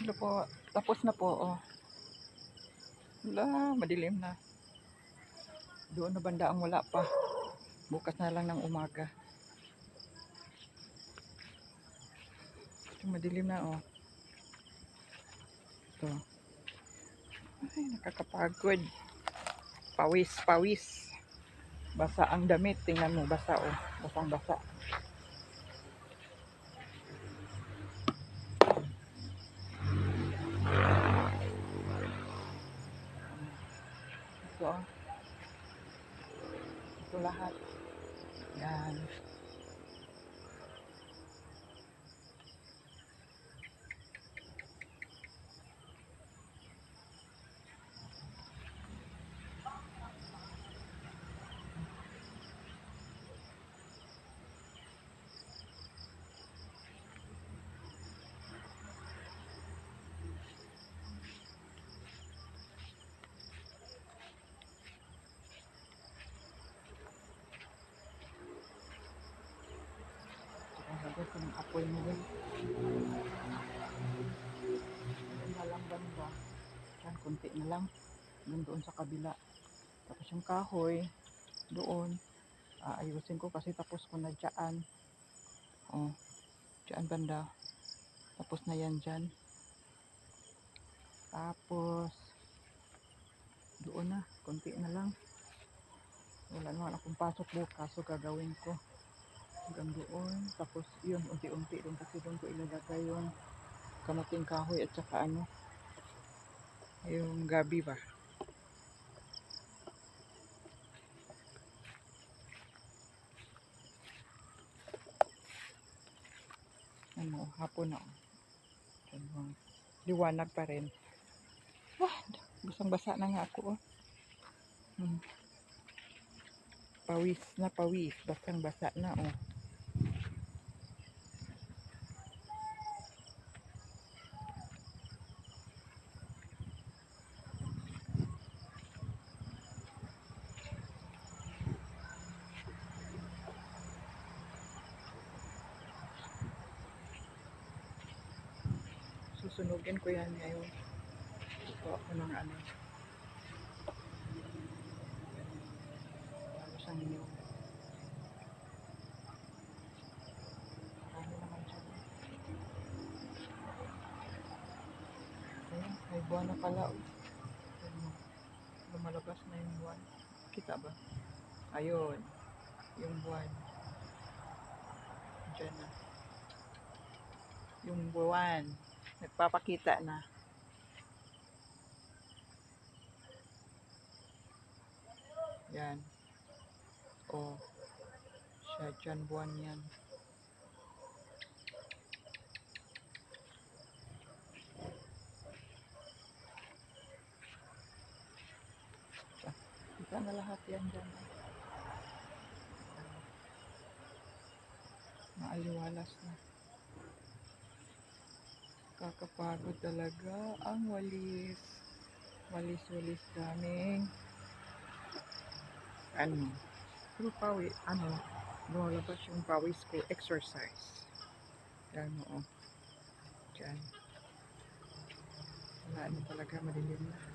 Hello po. Tapos na po, oh. Wala, madilim na. Doon na banda ang wala pa. Bukas na lang ng umaga. Ito, madilim na, oh. Ito. Ay, nakakapagod. Pawis, pawis. Basa ang damit. Tingnan mo, basa, oh. Basang basa. Oh. Ito lahat. Yan. Ang sabi ko ng apoy mo rin. Ganda lang banda. Yan, kunti na lang. Yun doon sa kabila. Tapos yung kahoy, doon. Aayusin ko kasi tapos ko na dyan. Oh, dyan banda. Tapos na yan dyan. Tapos, doon na. Kunti na lang. Wala naman akong pasok bukas. So, gagawin ko hanggang doon. Tapos yun, unti-unti doon kasi doon ko ilalagay yung kamating kahoy at saka ano, yung gabi ba. Ano, hapon na. Mga Liwanag pa rin. Ah, basang-basa na nga ako. Oh. Hmm. Pawis na pawis. Basang-basa na oh. Susunugin ko yan ngayon. Ito ako ng ano. Tapos ang inyo. Marami naman siya. Ayan, may buwan na pala. oh. Lumalabas na yung buwan. Kita ba? Ayun. Yung buwan. Diyan na. Yung buwan. Nagpapakita na. Yan. O. Siya dyan buwan yan. Kita na lahat yan dyan. Maaliwalas na. Kakapagod talaga ang walis. Walis-walis daming. Ano? Pero pawi, ano, lumalabas yung pawis ko, exercise. Yan mo, oh. Diyan. Wala na talaga, madilim na.